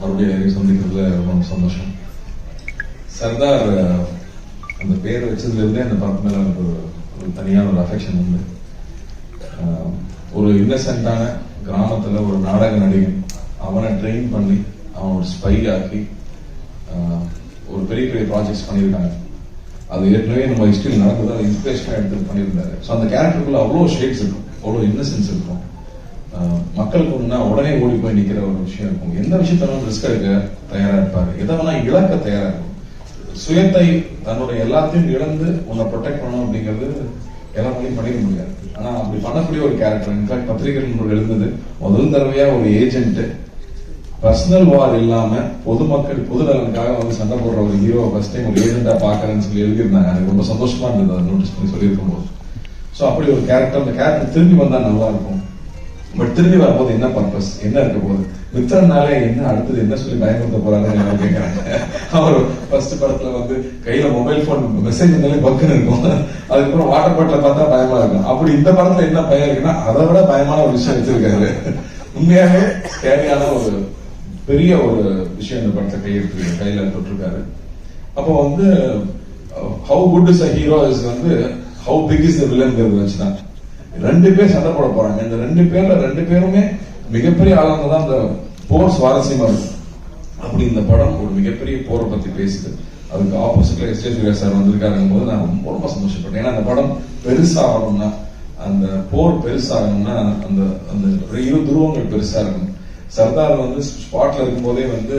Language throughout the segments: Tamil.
மறுபடியும் சந்திக்கிறதுல ரொம்ப சந்தோஷம். சர்தார் அந்த பேர் வச்சதுல இருந்தே அந்த படத்து மேலே எனக்கு ஒரு தனியான ஒரு அஃபெக்ஷன் உண்டு. ஒரு இன்னசென்ட்டான கிராமத்துல ஒரு நாடக நடிகன் அவனை ட்ரெயின் பண்ணி அவன் ஒரு ஸ்பை ஆக்கி அஹ், ஒரு பெரிய பெரிய ப்ராஜெக்ட்ஸ் பண்ணியிருக்காங்க. அது ஏற்கனவே நம்ம ஹிஸ்டரியில் நடந்தது அதை இன்ஸ்பிரேஷனாக எடுத்து பண்ணியிருந்தாரு. ஸோ அந்த கேரக்டருக்குள்ள அவ்வளோ ஷேட்ஸ் இருக்கும் அவ்வளோ இன்னசென்ஸ் இருக்கும். மக்களுக்கு ஒண்ணுனா உடனே ஓடி போய் நிக்கிற ஒரு விஷயம் இருக்கும். எந்த விஷயத்தாலும் ரிஸ்க் எடுக்க தயாரா இருப்பாரு. எதை வேணா இழக்க தயாரா இருக்கும். சுயத்தை தன்னுடைய எல்லாத்தையும் இழந்து உன்னை ப்ரொடெக்ட் பண்ணணும் அப்படிங்கிறது எல்லாராலையும் பண்ணிட முடியாது. ஆனா அப்படி பண்ணக்கூடிய ஒரு கேரக்டர் இன்ஃபேக்ட் பத்திரிகைகள் எழுந்தது. முதல் தடவையா ஒரு ஏஜென்ட் பர்சனல் வார் இல்லாம பொதுமக்கள் பொது நலனுக்காக வந்து சண்டை போடுற ஒரு ஹீரோ ஃபர்ஸ்ட் டைம் ஒரு ஏஜென்டா பாக்குறேன்னு சொல்லி எழுதியிருந்தாங்க. எனக்கு ரொம்ப சந்தோஷமா இருந்தது அதை நோட்டீஸ் பண்ணி சொல்லியிருக்கும் போது ஸோ அப்படி ஒரு கேரக்டர் அந்த கேரக்டர் திரும்பி வந்தா நல்லா இருக்கும். பட் திரும்பி வரும்போது என்ன பர்பஸ் என்ன இருக்க போகுது? மித்திரனாலே என்ன அடுத்தது என்ன சொல்லி பயமுறுத்த போறாங்கன்னு கேட்கறாங்க அவர் ஃபர்ஸ்ட் படத்துல வந்து கையில மொபைல் போன் மெசேஜ் இருந்தாலே பக்குன்னு இருக்கும். அதுக்கப்புறம் வாட்டர் பாட்டில பார்த்தா பயமா இருக்கும். அப்படி இந்த படத்துல என்ன பயம் இருக்குன்னா அதை விட பயமான ஒரு விஷயம் வச்சிருக்காரு. உண்மையாவே தேவையான ஒரு பெரிய ஒரு விஷயம் இந்த படத்தை கையெழுத்து கையில தொட்டிருக்காரு. அப்போ வந்து how good is a hero is வந்து ஹவு பிக் இஸ் த வில்லன்ங்கிறது வச்சுதான். ரெண்டு பேர் சண்டை போட போறாங்க. இந்த ரெண்டு பேர்ல ரெண்டு பேருமே மிகப்பெரிய ஆளுங்க தான் அந்த போர் சுவாரஸ்யமா இருக்கும். அப்படி இந்த படம் ஒரு மிகப்பெரிய போரை பத்தி பேசுது. அதுக்கு ஆப்போசிட்ல எஸ் ஜே சூர்யா சார் வந்திருக்காருங்கும் போது நான் ரொம்ப ரொம்ப சந்தோஷப்பட்டேன். ஏன்னா அந்த படம் பெருசாகணும்னா அந்த போர் பெருசாகணும்னா அந்த அந்த இரு துருவங்கள் பெருசா இருக்கணும். சர்தார் வந்து ஸ்பாட்ல இருக்கும்போதே வந்து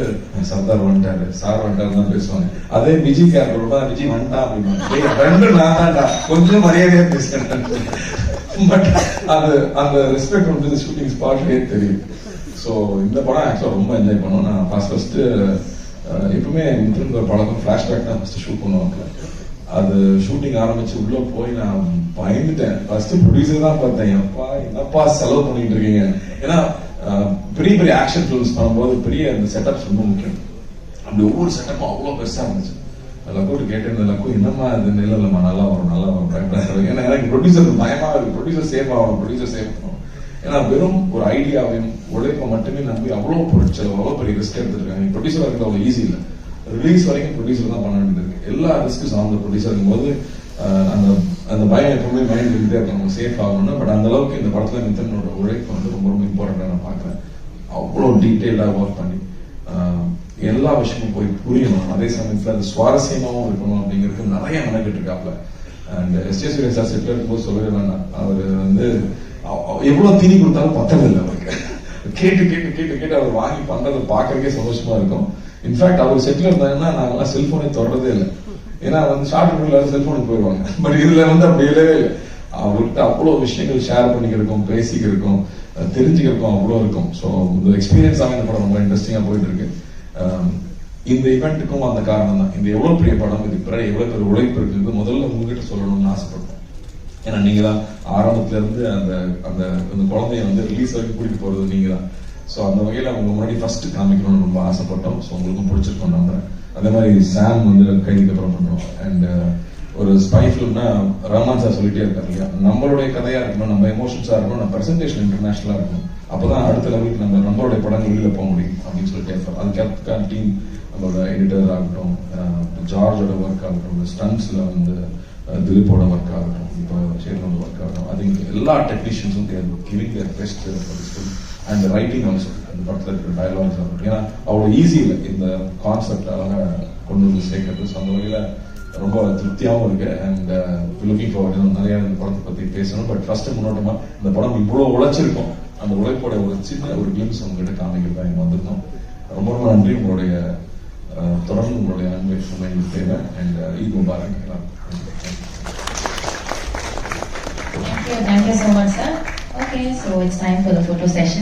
சர்தார் வந்துட்டாரு. சார் வந்துட்டாரு தான் பேசுவாங்க. அதே விஜய் கேரக்டர் விஜய் வந்துட்டான் அப்படின்னு ரெண்டு நான் தான்டா கொஞ்சம் மரியாதையா பேசுறேன். பட் அது அந்த ரெஸ்பெக்ட் வந்து ஷூட்டிங் ஸ்பாட்லயே தெரியும். ஸோ இந்த படம் ஆக்சுவலாக ரொம்ப என்ஜாய் பண்ணோம். நான் ஃபர்ஸ்ட் ஃபர்ஸ்ட் எப்பவுமே மித்ரன் ஒரு பழக்கம் ஃப்ளாஷ்பேக் தான் ஃபர்ஸ்ட் ஷூட் பண்ணுவாங்க. அது ஷூட்டிங் ஆரம்பிச்சு உள்ள போய் நான் பயந்துட்டேன். ஃபர்ஸ்ட் ப்ரொடியூசர் தான் பார்த்தேன். எப்பா என்னப்பா செலவு பண்ணிட்டு இருக்கீங்க? ஏன்னா பெரிய பெரிய ஆக்ஷன் ஃபிலிம்ஸ் பண்ணும்போது பெரிய அந்த செட்டப்ஸ் ரொம்ப முக்கியம். அப்படி ஒவ்வொரு செட்டப்பும் அவ்வளோ பெருசாக இருந்துச்சு. லக்கூட்டு கேட்டேன் லக்கு என்னம்மா இது இல்லை இல்லைம்மா நல்லா வரும் நல்லா வரும் பயப்படாத ஏன்னா எனக்கு ப்ரொடியூசர் பயமா இருக்கு ப்ரொடியூசர் சேஃப் ஆகணும் ப்ரொடியூசர் சேஃப் ஆகணும். ஏன்னா வெறும் ஒரு ஐடியாவையும் உழைப்பை மட்டுமே நம்பி அவ்வளோ பொருட்செலவு அவ்வளோ பெரிய ரிஸ்க் எடுத்துருக்காங்க. ப்ரொடியூசர் இருக்கிறது அவ்வளோ ஈஸி இல்லை. ரிலீஸ் வரைக்கும் ப்ரொடியூசர் தான் பண்ண வேண்டியது இருக்குது எல்லா ரிஸ்க்கும் சார்ந்த ப்ரொடியூசர் போது அந்த அந்த பயம் எப்பவுமே மைண்ட் இருந்தே இருக்கணும் சேஃப் ஆகணும்னு பட் அந்த அளவுக்கு இந்த படத்துல மித்தனோட உழைப்பு வந்து ரொம்ப ரொம்ப இம்பார்ட்டன்டா நான் பார்க்குறேன். அவ்வளோ டீட்டெயிலாக ஒர்க் பண்ணி. எல்லா விஷயமும் போய் புரியணும். அதே சமயத்துல அது சுவாரஸ்யமாகவும் இருக்கணும் அப்படிங்கிறது நிறைய மெனக்கிட்டு இருக்காப்ல அண்ட் எஸ் ஜே சார் செட்டில் இருக்கும்போது சொல்லவே வேண்டாம். அவர் வந்து எவ்வளோ எவ்வளவு தீனி கொடுத்தாலும் பத்ததில்லை அவருக்கு. கேட்டு கேட்டு கேட்டு கேட்டு அவர் வாங்கி பண்றதை பார்க்கறதுக்கே சந்தோஷமா இருக்கும். இன்ஃபேக்ட் அவர் செட்டில் இருந்தாங்கன்னா நாங்கெல்லாம் செல்போனே தொடர்றதே இல்லை. ஏன்னா வந்து ஷார்ட் ஃபிலிம்ல செல்போனுக்கு போயிடுவாங்க பட் இதுல வந்து அப்படி இல்லவே இல்லை. அவர்கிட்ட அவ்வளோ விஷயங்கள் ஷேர் பண்ணிக்கிருக்கோம் பேசிக்கிருக்கோம் தெரிஞ்சுக்கிருக்கோம் அவ்வளோ இருக்கும். ஸோ இந்த எக்ஸ்பீரியன்ஸ் ஆக இந்த படம் ரொம்ப இன்ட்ரெஸ்டிங்காக போயிட்டு இருக்கு. Um, இந்த இவெண்ட்டுக்கும் அந்த காரணம் தான் இந்த எவ்வளவு பெரிய படம் இதுக்கு பிறகு எவ்வளவு பெரிய உழைப்பு இருக்குது முதல்ல உங்ககிட்ட சொல்லணும்னு ஆசைப்படுறோம் ஏன்னா நீங்க தான் ஆரம்பத்துல இருந்து அந்த அந்த அந்த குழந்தைய வந்து ரிலீஸ் வரைக்கும் கூட்டிட்டு போறது நீங்க தான் ஸோ அந்த வகையில உங்க முன்னாடி ஃபர்ஸ்ட் காமிக்கணும்னு ரொம்ப ஆசைப்பட்டோம். ஸோ உங்களுக்கும் பிடிச்சிருக்கோம் நம்புறேன். அதே மாதிரி சாம் வந்து கைதுக்கு அப்புறம் பண்றோம் அண்ட் ஒரு ஸ்பை ஃபிலிம்னா ரஹ்மான் சார் சொல்லிட்டே இருக்காரு இல்லையா? நம்மளுடைய கதையா இருக்கணும் நம்ம எமோஷன்ஸா இருக்கணும் நம்ம பிரசன்டேஷன் இன்டர்நேஷனலா இருக்கணும். அப்பதான் அடுத்த லெவலுக்கு நம்ம நம்மளுடைய படங்கள் வெளியில போக முடியும் அப்படின்னு சொல்லிட்டே இருப்பார். அதுக்கான டீம் நம்மளோட எடிட்டர் ஆகட்டும் ஜார்ஜோட ஒர்க் ஆகட்டும் ஸ்டன்ஸ்ல வந்து திலீப்போட ஒர்க் ஆகட்டும் இப்போ சேரனோட ஒர்க் ஆகட்டும் அது எல்லா டெக்னீஷியன்ஸும் giving their best and writing also அந்த படத்தில் இருக்கிற டயலாக்ஸ் ஆகட்டும். ஏன்னா அவ்வளோ ஈஸி இல்லை இந்த கான்செப்ட் அழகாக கொண்டு வந்து சேர்க்கறது. அந்த வகையில் ரொம்ப திருப்தியாகவும் இருக்கு. அண்ட் லுக்கிங் ஃபார்வர்ட் இன்னும் நிறைய இந்த படத்தை பற்றி பேசணும். பட் ஃபர்ஸ்ட் முன்னோட்டமா இந்த படம் இவ்வளோ உழைச்சிருக்கோம். அந்த உழைப்போட ஒரு சின்ன ஒரு கிளிம்ஸ் உங்ககிட்ட காமிக்கிறதா இங்கே வந்திருந்தோம். ரொம்ப ரொம்ப நன்றி. உங்களுடைய uh, தொடர்ந்து உங்களுடைய அன்பை சுமை தேவை. And Eid Mubarak thank you so much, sir. Okay, so it's time for the photo session.